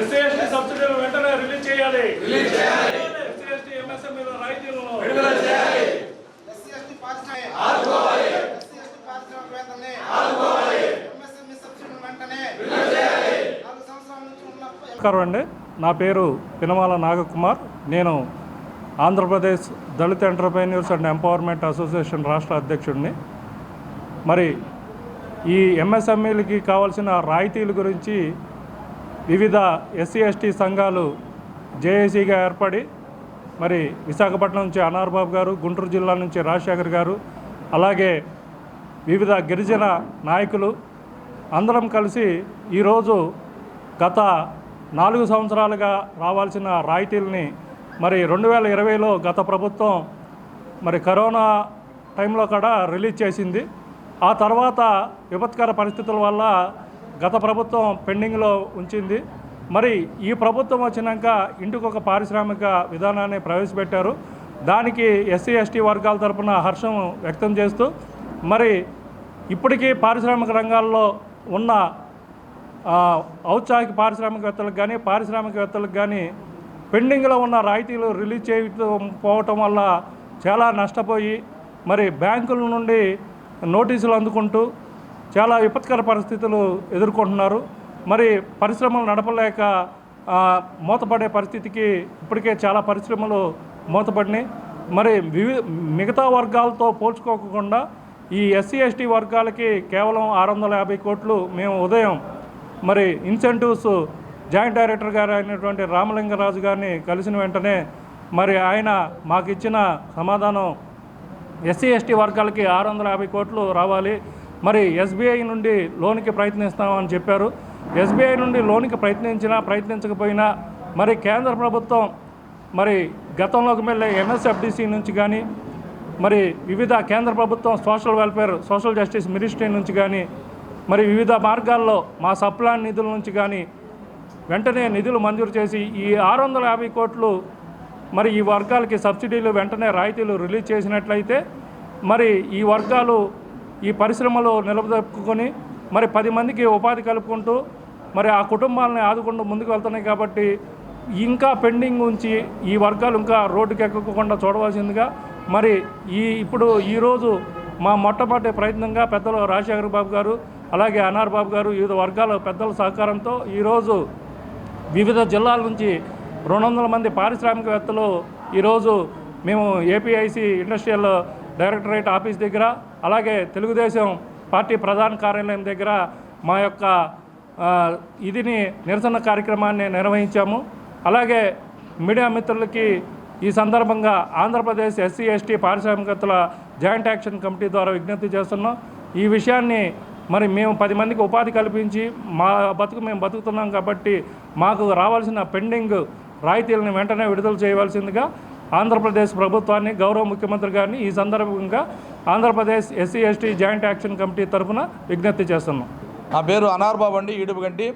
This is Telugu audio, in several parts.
ఎస్సీ ఎస్టీ సబ్సిడీలు వెంటనే రిలీజ్ చేయాలి. ఎస్సీ ఎస్టీ ఎంఎస్ఎంఈల రాయితీలను ఎస్సీ ఎస్టీ పారిశ్రామిక ఆదుకోవాలి. ఎస్సీ ఎస్టీ పారిశ్రామికవేత్తల్ని ఆదుకోవాలి. ఎంఎస్ఎంఈ సబ్సిడీని వెంటనే నాలుగు సంవత్సరాల నుంచి ఉన్న నమస్కారం అండి. నా పేరు పినమాల నాగకుమార్. నేను ఆంధ్రప్రదేశ్ దళిత ఎంటర్ప్రైన్యూర్స్ అండ్ ఎంపవర్మెంట్ అసోసియేషన్ రాష్ట్ర అధ్యక్షుడిని. మరి ఈ ఎంఎస్ఎంఈలకి కావాల్సిన రాయితీల గురించి వివిధ ఎస్సీ ఎస్టీ సంఘాలు జేఏసీగా ఏర్పడి మరి విశాఖపట్నం నుంచి అనార్బాబు గారు గుంటూరు జిల్లా నుంచి రాజశేఖర్ గారు అలాగే వివిధ గిరిజన నాయకులు అందరం కలిసి ఈరోజు గత నాలుగు సంవత్సరాలుగా రావాల్సిన రాయితీలని మరి రెండు వేల ఇరవైలో గత ప్రభుత్వం మరి కరోనా టైంలో కూడా రిలీజ్ చేసింది. ఆ తర్వాత విపత్కర పరిస్థితుల వల్ల గత ప్రభుత్వం పెండింగ్లో ఉంచింది. మరి ఈ ప్రభుత్వం వచ్చినాక ఇంటికి ఒక పారిశ్రామిక విధానాన్ని ప్రవేశపెట్టారు. దానికి ఎస్సీ ఎస్టీ వర్గాల తరపున హర్షం వ్యక్తం చేస్తూ మరి ఇప్పటికీ పారిశ్రామిక రంగాల్లో ఉన్న ఔత్సాహిక పారిశ్రామికవేత్తలకు కానీ పారిశ్రామికవేత్తలకు కానీ పెండింగ్లో ఉన్న రాయితీలు రిలీజ్ చేయకపోవటం వల్ల చాలా నష్టపోయి మరి బ్యాంకుల నుండి నోటీసులు అందుకుంటూ చాలా విపత్కర పరిస్థితులు ఎదుర్కొంటున్నారు. మరి పరిశ్రమలు నడపలేక మూతపడే పరిస్థితికి ఇప్పటికే చాలా పరిశ్రమలు మూతపడినాయి. మరి వివి మిగతా వర్గాలతో పోల్చుకోకుండా ఈ ఎస్సీ ఎస్టీ వర్గాలకి కేవలం ఆరు వందల యాభై కోట్లు మేము ఉదయం మరి ఇన్సెంటివ్స్ జాయింట్ డైరెక్టర్ గారు అయినటువంటి రామలింగరాజు గారిని కలిసిన వెంటనే మరి ఆయన మాకు ఇచ్చిన సమాధానం ఎస్సీ ఎస్టీ వర్గాలకి ఆరు వందల యాభై కోట్లు రావాలి. మరి ఎస్బీఐ నుండి లోన్కి ప్రయత్నిస్తామని చెప్పారు. ఎస్బీఐ నుండి లోన్కి ప్రయత్నించినా ప్రయత్నించకపోయినా మరి కేంద్ర ప్రభుత్వం మరి గతంలోకి వెళ్ళే ఎంఎస్ఎఫ్డిసి నుంచి కానీ మరి వివిధ కేంద్ర ప్రభుత్వం social welfare social justice ministry నుంచి కానీ మరి వివిధ మార్గాల్లో మా సప్లాన్ నిధుల నుంచి కానీ వెంటనే నిధులు మంజూరు చేసి ఈ ఆరు వందల యాభై కోట్లు మరి ఈ వర్గాలకి సబ్సిడీలు వెంటనే రాయితీలు రిలీజ్ చేసినట్లయితే మరి ఈ వర్గాలు ఈ పరిశ్రమలు నిలబెట్టుకొని మరి పది మందికి ఉపాధి కలుపుకుంటూ మరి ఆ కుటుంబాలని ఆదుకుంటూ ముందుకు వెళ్తున్నాయి కాబట్టి ఇంకా పెండింగ్ ఉంచి ఈ వర్గాలు ఇంకా రోడ్డుకి ఎక్కకుండా చూడవలసిందిగా మరి ఈ ఇప్పుడు ఈరోజు మా మొట్టమొదటి ప్రయత్నంగా పెద్దలు రాజశేఖర బాబు గారు అలాగే అనార్ బాబు గారు వివిధ వర్గాల పెద్దల సహకారంతో ఈరోజు వివిధ జిల్లాల నుంచి రెండు వందల మంది పారిశ్రామికవేత్తలు ఈరోజు మేము ఏపీఐసి ఇండస్ట్రియల్ డైరెక్టరేట్ ఆఫీస్ దగ్గర అలాగే తెలుగుదేశం పార్టీ ప్రధాన కార్యాలయం దగ్గర మా యొక్క ఇదిని నిరసన కార్యక్రమాన్ని నిర్వహించాము. అలాగే మీడియా మిత్రులకి ఈ సందర్భంగా ఆంధ్రప్రదేశ్ ఎస్సీ ఎస్టీ పారిశ్రామికతల జాయింట్ యాక్షన్ కమిటీ ద్వారా విజ్ఞప్తి చేస్తున్నాం. ఈ విషయాన్ని మరి మేము పది మందికి ఉపాధి కల్పించి మా బతుకు మేము బతుకుతున్నాం కాబట్టి మాకు రావాల్సిన పెండింగ్ రాయితీలను వెంటనే విడుదల చేయవలసిందిగా ఆంధ్రప్రదేశ్ ప్రభుత్వాన్ని గౌరవ ముఖ్యమంత్రి గారిని ఈ సందర్భంగా Andhra Pradesh SC ST joint action committee తరఫున విజ్ఞప్తి చేస్తున్నాం. నా పేరు అనార్బాబు అండి ఈడుపుగంటి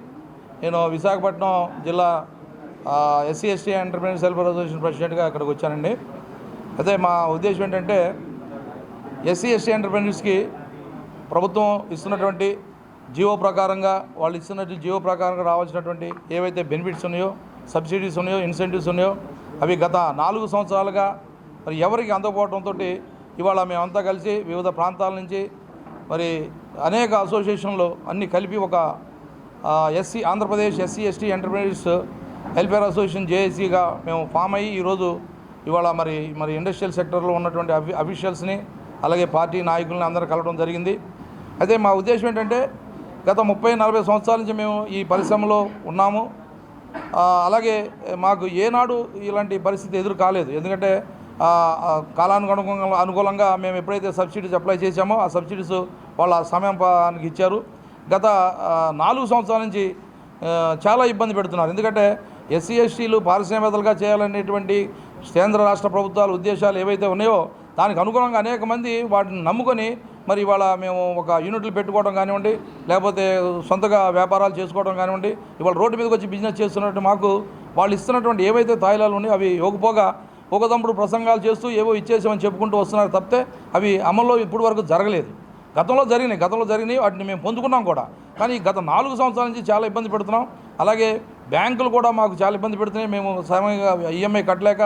నేను విశాఖపట్నం జిల్లా SC ST entrepreneurs welfare association ప్రెసిడెంట్గా అక్కడికి వచ్చానండి. అయితే మా ఉద్దేశం ఏంటంటే ఎస్సీ ఎస్టీ ఎంటర్ప్రైనర్స్కి ప్రభుత్వం ఇస్తున్నటువంటి జియో ప్రకారంగా వాళ్ళు ఇస్తున్నట్టు జియో ప్రకారంగా రావాల్సినటువంటి ఏవైతే బెనిఫిట్స్ ఉన్నాయో సబ్సిడీస్ ఉన్నాయో ఇన్సెంటివ్స్ ఉన్నాయో అవి గత నాలుగు సంవత్సరాలుగా మరి ఎవరికి అందకపోవడంతో ఇవాళ మేమంతా కలిసి వివిధ ప్రాంతాల నుంచి మరి అనేక అసోసియేషన్లు అన్నీ కలిపి ఒక SC Andhra Pradesh SC ST entrepreneurs welfare association జేఏసీగా మేము ఫామ్ అయ్యి ఈరోజు ఇవాళ మరి మరి ఇండస్ట్రియల్ సెక్టర్లో ఉన్నటువంటి అఫీషియల్స్ని అలాగే పార్టీ నాయకుల్ని అందరూ కలవడం జరిగింది. అయితే మా ఉద్దేశం ఏంటంటే గత ముప్పై నలభై సంవత్సరాల నుంచి మేము ఈ పరిశ్రమలో ఉన్నాము. అలాగే మాకు ఏనాడు ఇలాంటి పరిస్థితి ఎదురు కాలేదు. ఎందుకంటే కాలానుగుణంగా అనుకూలంగా మేము ఎప్పుడైతే సబ్సిడీస్ అప్లై చేశామో ఆ సబ్సిడీస్ వాళ్ళ సమయానికి ఇచ్చారు. గత నాలుగు సంవత్సరాల నుంచి చాలా ఇబ్బంది పెడుతున్నారు. ఎందుకంటే ఎస్సీ ఎస్టీలు పారిశ్రామికవేత్తలుగా చేయాలనేటువంటి కేంద్ర రాష్ట్ర ప్రభుత్వాల ఉద్దేశాలు ఏవైతే ఉన్నాయో దానికి అనుగుణంగా అనేక మంది వాటిని నమ్ముకొని మరి ఇవాళ మేము ఒక యూనిట్లు పెట్టుకోవడం కానివ్వండి లేకపోతే సొంతగా వ్యాపారాలు చేసుకోవడం కానివ్వండి ఇవాళ రోడ్డు మీదకి వచ్చి బిజినెస్ చేస్తున్నట్టు మాకు వాళ్ళు ఇస్తున్నటువంటి ఏవైతే తాయిలాలు ఉన్నాయో అవి ఇవ్వకపోగా ఒకదమ్ముడు ప్రసంగాలు చేస్తూ ఏవో ఇచ్చేసామని చెప్పుకుంటూ వస్తున్నారు తప్పితే అవి అమల్లో ఇప్పటి వరకు జరగలేదు. గతంలో జరిగినాయి గతంలో జరిగినాయి వాటిని మేము పొందుకున్నాం కూడా. కానీ గత నాలుగు సంవత్సరాల నుంచి చాలా ఇబ్బంది పెడుతున్నాం. అలాగే బ్యాంకులు కూడా మాకు చాలా ఇబ్బంది పెడుతున్నాయి. మేము సమయంగా ఈఎంఐ కట్టలేక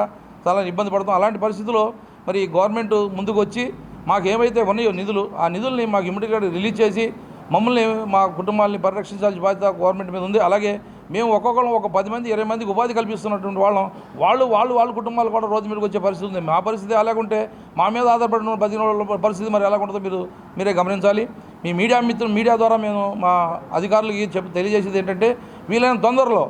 చాలా ఇబ్బంది పడుతున్నాం. అలాంటి పరిస్థితుల్లో మరి గవర్నమెంట్ ముందుకు వచ్చి మాకు ఏమైతే ఉన్నాయో నిధులు ఆ నిధుల్ని మాకు ఇమ్మీడియట్గా రిలీజ్ చేసి మమ్మల్ని మా కుటుంబాలని పరిరక్షించాల్సిన బాధ్యత గవర్నమెంట్ మీద ఉంది. అలాగే మేము ఒక్కొక్కరు ఒక పది మంది ఇరవై మందికి ఉపాధి కల్పిస్తున్నటువంటి వాళ్ళం. వాళ్ళు వాళ్ళు వాళ్ళ కుటుంబాలు కూడా రోజు మీదకి వచ్చే పరిస్థితి ఉంది. మా పరిస్థితి అలాగుంటే మా మీద ఆధారపడిన బతికిన వాళ్ళ పరిస్థితి మరి ఎలా ఉంటుందో మీరు మీరే గమనించాలి. మీ మీడియా మిత్రులు మీడియా ద్వారా మేము మా అధికారులకి చెప్ తెలియజేసేది ఏంటంటే వీలైన తొందరలో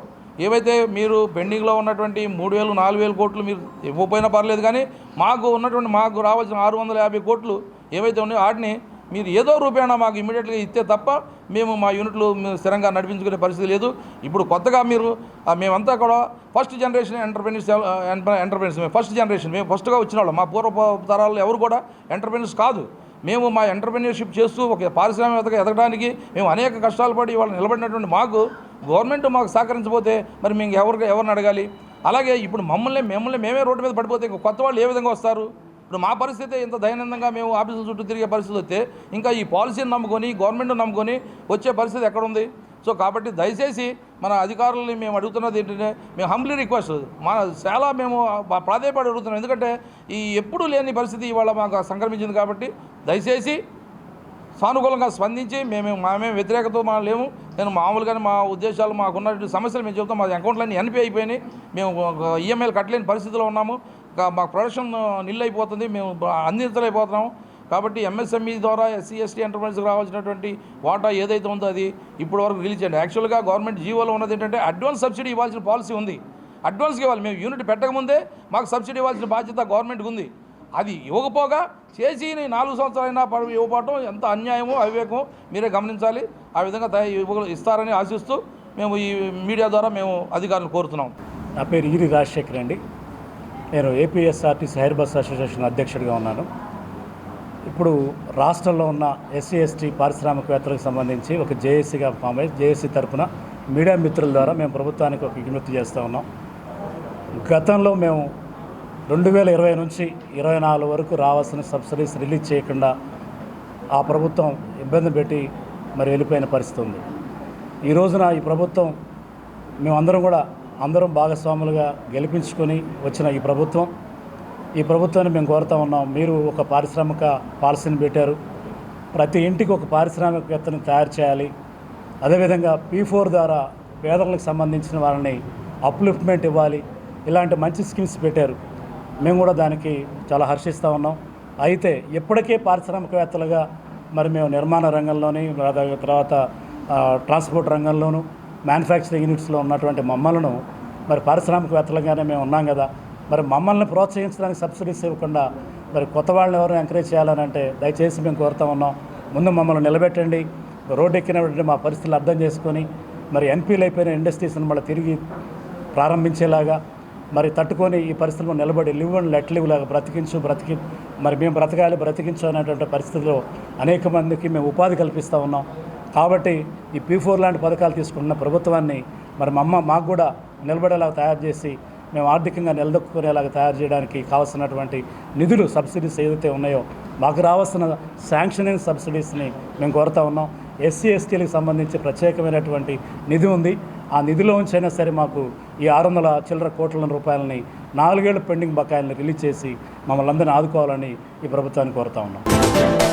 ఏవైతే మీరు పెండింగ్లో ఉన్నటువంటి మూడు వేలు నాలుగు వేలు కోట్లు మీరు ఇవ్వకపోయినా పర్లేదు కానీ మాకు ఉన్నటువంటి మాకు రావాల్సిన ఆరు వందల యాభై కోట్లు ఏవైతే ఉన్నాయో వాటిని మీరు ఏదో రూపేణా మాకు ఇమీడియట్గా ఇస్తే తప్ప మేము మా యూనిట్లు స్థిరంగా నడిపించుకునే పరిస్థితి లేదు. ఇప్పుడు కొత్తగా మీరు మేమంతా కూడా ఫస్ట్ జనరేషన్ ఎంటర్ప్రెన్యూర్స్ ఎంటర్ప్రెన్యూర్స్ మేము ఫస్ట్ జనరేషన్ మేము ఫస్ట్గా వచ్చిన వాళ్ళం. మా పూర్వ తరాల్లో ఎవరు కూడా ఎంటర్ప్రెన్యూర్స్ కాదు. మేము మా ఎంటర్ప్రెన్యూర్షిప్ చేస్తూ ఒక పారిశ్రామికతగా ఎదగడానికి మేము అనేక కష్టాలు పడి వాళ్ళు నిలబడినటువంటి మాకు గవర్నమెంట్ మాకు సహకరించబోతే మరి మేము ఎవరికి ఎవరిని అడగాలి? అలాగే ఇప్పుడు మమ్మల్ని మిమ్మల్ని మేమే రోడ్డు మీద పడిపోతే ఇంకా కొత్త వాళ్ళు ఏ విధంగా వస్తారు? ఇప్పుడు మా పరిస్థితి ఇంత దైనందంగా మేము ఆఫీసుల చుట్టూ తిరిగే పరిస్థితి వస్తే ఇంకా ఈ పాలసీని నమ్ముకొని గవర్నమెంట్ నమ్ముకొని వచ్చే పరిస్థితి ఎక్కడుంది సో కాబట్టి దయచేసి మన అధికారులని మేము అడుగుతున్నది ఏంటంటే మేము హంబ్లీ రిక్వెస్ట్ మన చాలా మేము ప్రాధాయపడి అడుగుతున్నాం. ఎందుకంటే ఈ ఎప్పుడూ లేని పరిస్థితి ఇవాళ మాకు సంక్రమించింది కాబట్టి దయచేసి సానుకూలంగా స్పందించి మేము మామే వ్యతిరేకత మా లేము. నేను మామూలుగానే మా ఉద్దేశాలు మాకున్నటువంటి సమస్యలు మేము చెబుతాం. మా అకౌంట్లన్నీ ఎన్పి అయిపోయినాయి. మేము ఈఎంఐలు కట్టలేని పరిస్థితిలో ఉన్నాము. మా ప్రొడక్షన్ నిల్ అయిపోతుంది. మేము అందించలేకపోతున్నాము కాబట్టి ఎంఎస్ఎంఈ ద్వారా ఎస్సీ ఎస్టీ ఎంటర్ప్రైజ్కి రావాల్సినటువంటి వాటా ఏదైతే ఉందో అది ఇప్పటి వరకు రిలీజ్ చేయండి యాక్చువల్గా గవర్నమెంట్ జీవోలో ఉన్నది ఏంటంటే అడ్వాన్స్ సబ్సిడీ ఇవ్వాల్సిన పాలసీ ఉంది. అడ్వాన్స్కి ఇవ్వాలి. మేము యూనిట్ పెట్టకముందే మాకు సబ్సిడీ ఇవ్వాల్సిన బాధ్యత గవర్నమెంట్కి ఉంది. అది ఇవ్వకపోగా చేసి నాలుగు సంవత్సరాలైనా పడి ఇవ్వకపోవటం ఎంత అన్యాయమో అవివేకమో మీరే గమనించాలి. ఆ విధంగా తయ- ఇస్తారని ఆశిస్తూ మేము ఈ మీడియా ద్వారా మేము అధికారులు కోరుతున్నాం. నా పేరు ఈరి రాజశేఖర్ అండి. నేను ఏపీఎస్ఆర్టీసీ హైర్ బస్ అసోసియేషన్ అధ్యక్షుడిగా ఉన్నాను. ఇప్పుడు రాష్ట్రంలో ఉన్న ఎస్సీ ఎస్టీ పారిశ్రామికవేత్తలకు సంబంధించి ఒక జేఏసీగా ఫామ్ అయ్యి జేఏసీ తరపున మీడియా మిత్రుల ద్వారా మేము ప్రభుత్వానికి ఒక విజ్ఞప్తి చేస్తూ ఉన్నాం. గతంలో మేము రెండు వేల ఇరవై నుంచి ఇరవై నాలుగు వరకు రావాల్సిన సబ్సిడీస్ రిలీజ్ చేయకుండా ఆ ప్రభుత్వం ఇబ్బంది పెట్టి మరి వెళ్ళిపోయిన పరిస్థితి ఉంది. ఈ రోజున ఈ ప్రభుత్వం మేమందరం కూడా అందరం భాగస్వాములుగా గెలిపించుకొని వచ్చిన ఈ ప్రభుత్వం ఈ ప్రభుత్వాన్ని మేము కోరుతా ఉన్నాం. మీరు ఒక పారిశ్రామిక పాలసీని పెట్టారు. ప్రతి ఇంటికి ఒక పారిశ్రామికవేత్తను తయారు చేయాలి. అదేవిధంగా పీ ఫోర్ ద్వారా పేదలకు సంబంధించిన వాళ్ళని అప్లిఫ్ట్మెంట్ ఇవ్వాలి. ఇలాంటి మంచి స్కీమ్స్ పెట్టారు. మేము కూడా దానికి చాలా హర్షిస్తూ ఉన్నాం. అయితే ఇప్పటికే పారిశ్రామికవేత్తలుగా మరి మేము నిర్మాణ రంగంలోని తర్వాత- ట్రాన్స్పోర్ట్ రంగంలోనూ మ్యానుఫ్యాక్చరింగ్ యూనిట్స్లో ఉన్నటువంటి మమ్మలను మరి పారిశ్రామికవేత్తలుగానే మేము ఉన్నాం కదా. మరి మమ్మల్ని ప్రోత్సహించడానికి సబ్సిడీస్ ఇవ్వకుండా మరి కొత్త వాళ్ళని ఎవరు ఎంకరేజ్ చేయాలని అంటే దయచేసి మేము కోరుతా ఉన్నాం. ముందు మమ్మల్ని నిలబెట్టండి. రోడ్డు ఎక్కినటువంటి మా పరిస్థితులు అర్థం చేసుకొని మరి ఎంపీలు అయిపోయిన ఇండస్ట్రీస్ని మళ్ళీ తిరిగి ప్రారంభించేలాగా మరి తట్టుకొని ఈ పరిస్థితుల్లో నిలబడి లివ్ అండ్ లెట్ లివ్ లాగా బ్రతికించు బ్రతికి మరి మేము బ్రతకాలి బ్రతికించు అనేటువంటి పరిస్థితిలో అనేక మందికి మేము ఉపాధి కల్పిస్తూ ఉన్నాం. కాబట్టి ఈ పీ ఫోర్ లాంటి పథకాలు తీసుకున్న ప్రభుత్వాన్ని మరి మా అమ్మ మాకు కూడా నిలబడేలాగా తయారు చేసి మేము ఆర్థికంగా నిలదొక్కునేలాగా తయారు చేయడానికి కావాల్సినటువంటి నిధులు సబ్సిడీస్ ఏదైతే ఉన్నాయో మాకు రావాల్సిన శాంక్షనింగ్ సబ్సిడీస్ని మేము కోరుతా ఉన్నాం. ఎస్సీ ఎస్టీలకు సంబంధించి ప్రత్యేకమైనటువంటి నిధి ఉంది. ఆ నిధిలో ఉంచైనా సరే మాకు ఈ ఆరు వందల చిల్లర కోట్ల రూపాయలని నాలుగేళ్ళ పెండింగ్ బకాయిల్ని రిలీజ్ చేసి మమ్మల్ని అందరినీ ఆదుకోవాలని ఈ ప్రభుత్వాన్ని కోరుతా ఉన్నాం.